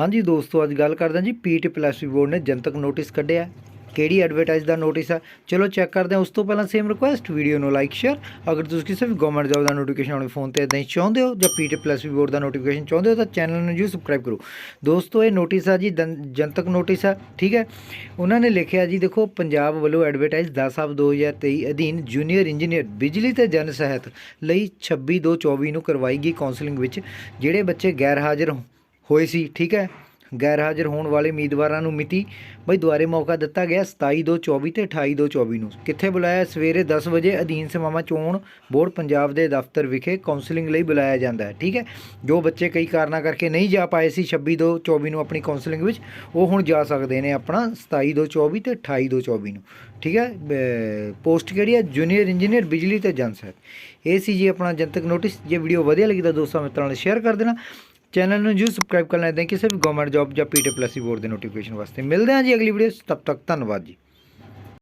ਹਾਂਜੀ ਦੋਸਤੋ, ਅੱਜ ਗੱਲ ਕਰਦੇ ਹਾਂ ਜੀ ਪੀਟੀ ਪਲੱਸ ਬੋਰਡ ਨੇ ਜਨਤਕ ਨੋਟਿਸ ਕੱਢਿਆ। ਕਿਹੜੀ ਐਡਵਰਟਾਈਜ਼ ਦਾ ਨੋਟਿਸ ਹੈ ਚਲੋ ਚੈੱਕ ਕਰਦੇ ਹਾਂ। ਉਸ ਤੋਂ ਪਹਿਲਾਂ ਸੇਮ ਰਿਕੁਐਸਟ ਵੀਡੀਓ ਨੂੰ ਲਾਈਕ ਸ਼ੇਅਰ ਅਗਰ ਤੁਸੀਂ ਕਿਸੇ ਵੀ ਗਵਰਨਮੈਂਟ ਜੋਬ ਦਾ ਨੋਟੀਫਿਕੇਸ਼ਨ ਆਪਣੇ ਫੋਨ ਤੇ ਇਦਾਂ ਹੀ ਚਾਹੁੰਦੇ ਹੋ ਜਾਂ ਪੀਟੀ ਪਲੱਸ ਬੋਰਡ ਦਾ ਨੋਟੀਫਿਕੇਸ਼ਨ ਚਾਹੁੰਦੇ ਹੋ, ਤਾਂ ਚੈਨਲ ਨੂੰ ਜੀ ਸਬਸਕ੍ਰਾਈਬ ਕਰੋ। ਦੋਸਤੋ, ਇਹ ਨੋਟਿਸ ਆ ਜੀ ਦਨ- ਜਨਤਕ ਨੋਟਿਸ ਆ, ਠੀਕ ਹੈ? ਉਹਨਾਂ ਨੇ ਲਿਖਿਆ ਜੀ, ਦੇਖੋ, ਪੰਜਾਬ ਵੱਲੋਂ ਐਡਵਰਟਾਈਜ਼ 10 ਆਫ 2023 ਅਧੀਨ ਜੂਨੀਅਰ ਇੰਜੀਨੀਅਰ ਬਿਜਲੀ ਤੇ ਜਨ ਸਹਾਇਤ ਲਈ 26 2 24 ਨੂੰ ਕਰਵਾਈ ਗਈ ਕਾਉਂਸਲਿੰਗ ਵਿੱਚ, ਜਿਹੜੇ ਬੱਚੇ ਗੈਰ ਹਾਜ਼ਰ ਹੋਏ ਸੀ, ਠੀਕ ਹੈ? ਗੈਰ ਹਾਜ਼ਰ ਹੋਣ ਵਾਲੇ ਉਮੀਦਵਾਰਾਂ ਨੂੰ ਮਿਤੀ ਬਈ ਦੁਆਰੇ ਮੌਕਾ ਦਿੱਤਾ ਗਿਆ 27 ਦੋ 24 ਤੇ 28 ਦੋ 24 ਨੂੰ। ਕਿੱਥੇ ਬੁਲਾਇਆ? ਸਵੇਰੇ 10 ਵਜੇ ਅਧੀਨ ਸੇਵਾਵਾਂ ਚੋਣ ਬੋਰਡ ਪੰਜਾਬ ਦੇ ਦਫ਼ਤਰ ਵਿਖੇ ਕਾਉਂਸਲਿੰਗ ਲਈ ਬੁਲਾਇਆ ਜਾਂਦਾ ਹੈ, ਠੀਕ ਹੈ? ਜੋ ਬੱਚੇ ਕਈ ਕਾਰਨਾਂ ਕਰਕੇ ਨਹੀਂ ਜਾ ਪਾਏ ਸੀ 26 ਦੋ 24 ਨੂੰ ਆਪਣੀ ਕਾਉਂਸਲਿੰਗ ਵਿੱਚ, ਉਹ ਹੁਣ ਜਾ ਸਕਦੇ ਨੇ ਆਪਣਾ 27 ਦੋ 24 ਤੇ 28 ਦੋ 24 ਨੂੰ, ਠੀਕ ਹੈ? ਪੋਸਟ ਕਿਹੜੀ ਹੈ? ਜੂਨੀਅਰ ਇੰਜੀਨੀਅਰ ਬਿਜਲੀ ਤੇ ਜਨਸਹਿਤ ਇਹ ਸੀ ਜੀ ਆਪਣਾ ਜਨਤਕ ਨੋਟਿਸ, ਜੇ ਵੀਡੀਓ ਵਧੀਆ ਲੱਗੀ ਤਾਂ ਦੋਸਤਾਂ ਮਿੱਤਰਾਂ ਨਾਲ ਸ਼ੇਅਰ ਕਰ ਦੇਣਾ। ਚੈਨਲ ਨੂੰ ਜਰੂਰ ਸਬਸਕ੍ਰਾਈਬ ਕਰ ਲੈਂਦੇ ਕਿਸੇ ਵੀ ਗਵਰਨਮੈਂਟ ਜੌਬ ਜਾਂ ਪੀਟੀ ਪਲੱਸ ਬੋਰਡ ਦੇ ਨੋਟੀਫਿਕੇਸ਼ਨ ਵਾਸਤੇ। ਮਿਲਦੇ ਹਾਂ ਜੀ ਅਗਲੀ ਵੀਡੀਓ 'ਚ। ਤਬ ਤੱਕ ਧੰਨਵਾਦ ਜੀ।